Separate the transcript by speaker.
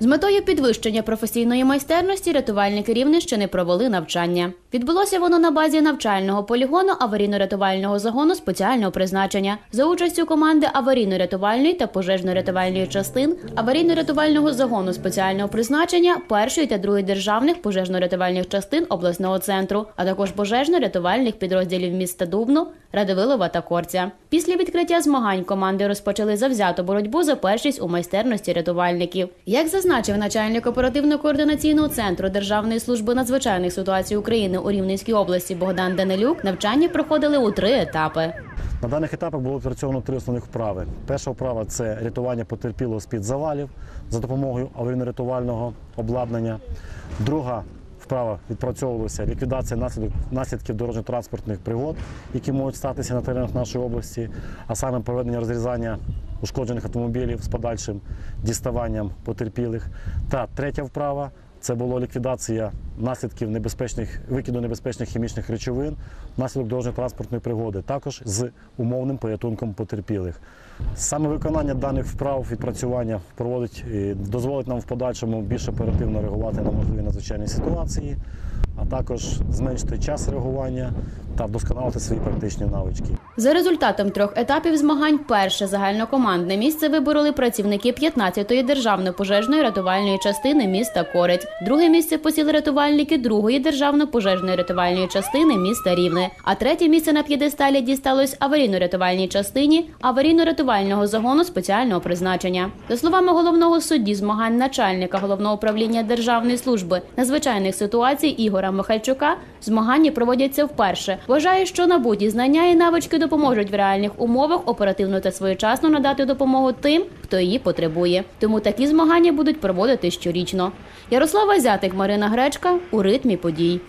Speaker 1: З метою підвищення професійної майстерності рятувальники Рівненщини провели навчання. Відбулося воно на базі навчального полігону аварійно-рятувального загону спеціального призначення за участю команди аварійно-рятувальної та пожежно-рятувальної частин, аварійно-рятувального загону спеціального призначення першої та другої державних пожежно-рятувальних частин обласного центру, а також пожежно-рятувальних підрозділів міста Дубно, Радивилова та Корця. Після відкриття змагань команди розпочали завзяту боротьбу за першість у майстерності рятувальників. Як зазначив начальник оперативно-координаційного центру Державної служби надзвичайних ситуацій України у Рівненській області Богдан Данилюк, навчання проходили у три етапи.
Speaker 2: На даних етапах було відпрацьовано три основних вправи. Перша вправа це рятування потерпілого з-під завалів за допомогою аварійно-рятувального обладнання. Друга вправа відпрацьовувалася ліквідація наслідок, наслідків дорожньо-транспортних пригод, які можуть статися на теренах нашої області, а саме проведення розрізання ушкоджених автомобілів з подальшим діставанням потерпілих. Та третя вправа це була ліквідація наслідків небезпечних викиду небезпечних хімічних речовин внаслідок дорожньо-транспортної пригоди, також з умовним порятунком потерпілих. Саме виконання даних вправ відпрацювання проводить і дозволить нам в подальшому більш оперативно реагувати на можливі надзвичайні ситуації, а також зменшити час реагування та вдосконалити свої практичні навички.
Speaker 1: За результатом трьох етапів змагань перше загальнокомандне місце вибороли працівники 15-ї державної пожежної рятувальної частини міста Корець. Друге місце посіли рятувальники другої державної пожежної рятувальної частини міста Рівне. А третє місце на п'єдесталі дісталось аварійно-рятувальній частині аварійно-рятувального загону спеціального призначення. За словами головного судді змагань начальника головного управління Державної служби надзвичайних ситуацій Ігора Михальчука, змагання проводяться вперше. Вважає, що набуті знання і навички допоможуть в реальних умовах оперативно та своєчасно надати допомогу тим, хто її потребує. Тому такі змагання будуть проводити щорічно. Ярослава Зятик, Марина Гречка у ритмі подій.